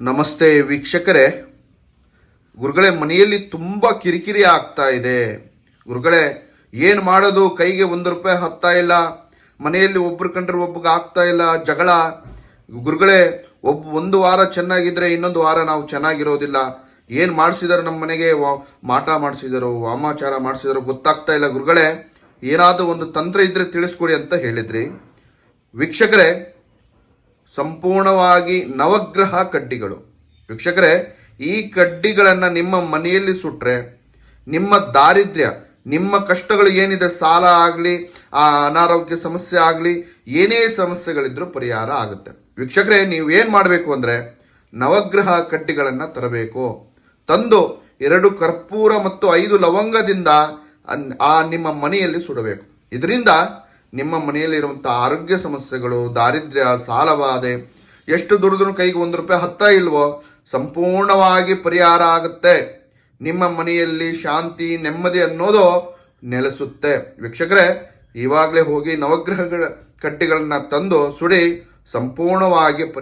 ನಮಸ್ತೆ ವೀಕ್ಷಕರೇ. ಗುರುಗಳೇ, ಮನೆಯಲ್ಲಿ ತುಂಬ ಕಿರಿಕಿರಿ ಆಗ್ತಾ ಇದೆ. ಗುರುಗಳೇ, ಏನು ಮಾಡೋದು? ಕೈಗೆ ಒಂದು ರೂಪಾಯಿ ಹತ್ತಾ ಇಲ್ಲ. ಮನೆಯಲ್ಲಿ ಒಬ್ರು ಕಂಡ್ರೆ ಒಬ್ಬಗೆ ಆಗ್ತಾ ಇಲ್ಲ. ಜಗಳ. ಗುರುಗಳೇ ಒಬ್ಬ ಒಂದು ವಾರ ಚೆನ್ನಾಗಿದ್ರೆ ಇನ್ನೊಂದು ವಾರ ನಾವು ಚೆನ್ನಾಗಿರೋದಿಲ್ಲ. ಏನು ಮಾಡಿಸಿದಾರೆ ನಮ್ಮ ಮನೆಗೆ? ಮಾಟ ಮಾಡಿಸಿದಾರೋ, ವಾಮಾಚಾರ ಮಾಡಿಸಿದಾರೋ ಗೊತ್ತಾಗ್ತಾ ಇಲ್ಲ. ಗುರುಗಳೇ, ಏನಾದರೂ ಒಂದು ತಂತ್ರ ಇದ್ರೆ ತಿಳಿಸ್ಕೊಡಿ ಅಂತ ಹೇಳಿದ್ರಿ. ವೀಕ್ಷಕರೇ ಸಂಪೂರ್ಣವಾಗಿ ನವಗ್ರಹ ಕಡ್ಡಿಗಳು. ವೀಕ್ಷಕರೇ, ಈ ಕಡ್ಡಿಗಳನ್ನು ನಿಮ್ಮ ಮನೆಯಲ್ಲಿ ಸುಟ್ಟರೆ ನಿಮ್ಮ ದಾರಿದ್ರ್ಯ, ನಿಮ್ಮ ಕಷ್ಟಗಳು ಏನಿದೆ, ಸಾಲ ಆಗಲಿ, ಆ ಅನಾರೋಗ್ಯ ಸಮಸ್ಯೆ ಆಗಲಿ, ಏನೇ ಸಮಸ್ಯೆಗಳಿದ್ರೂ ಪರಿಹಾರ ಆಗುತ್ತೆ. ವೀಕ್ಷಕರೇ, ನೀವು ಏನು ಮಾಡಬೇಕು ಅಂದರೆ, ನವಗ್ರಹ ಕಡ್ಡಿಗಳನ್ನು ತರಬೇಕು. ತಂದು ಎರಡು ಕರ್ಪೂರ ಮತ್ತು ಐದು ಲವಂಗದಿಂದ ಆ ನಿಮ್ಮ ಮನೆಯಲ್ಲಿ ಸುಡಬೇಕು. ಇದರಿಂದ ನಿಮ್ಮ ಮನೆಯಲ್ಲಿರುವಂಥ ಆರೋಗ್ಯ ಸಮಸ್ಯೆಗಳು, ದಾರಿದ್ರ್ಯ ಸಾಲಬಾಧೆ ಎಷ್ಟು ದುಡಿದ್ರು ಕೈಗೆ ಒಂದು ರೂಪಾಯಿ ಹತ್ತ ಇಲ್ವೋ, ಸಂಪೂರ್ಣವಾಗಿ ಪರಿಹಾರ ಆಗುತ್ತೆ. ನಿಮ್ಮ ಮನೆಯಲ್ಲಿ ಶಾಂತಿ, ನೆಮ್ಮದಿ ಅನ್ನೋದು ನೆಲೆಸುತ್ತೆ. ವೀಕ್ಷಕರೇ ಇವಾಗಲೇ ಹೋಗಿ ನವಗ್ರಹಗಳ ಕಟ್ಟಿಗಳನ್ನ ತಂದು ಸುಡಿ, ಸಂಪೂರ್ಣವಾಗಿ ಪರಿ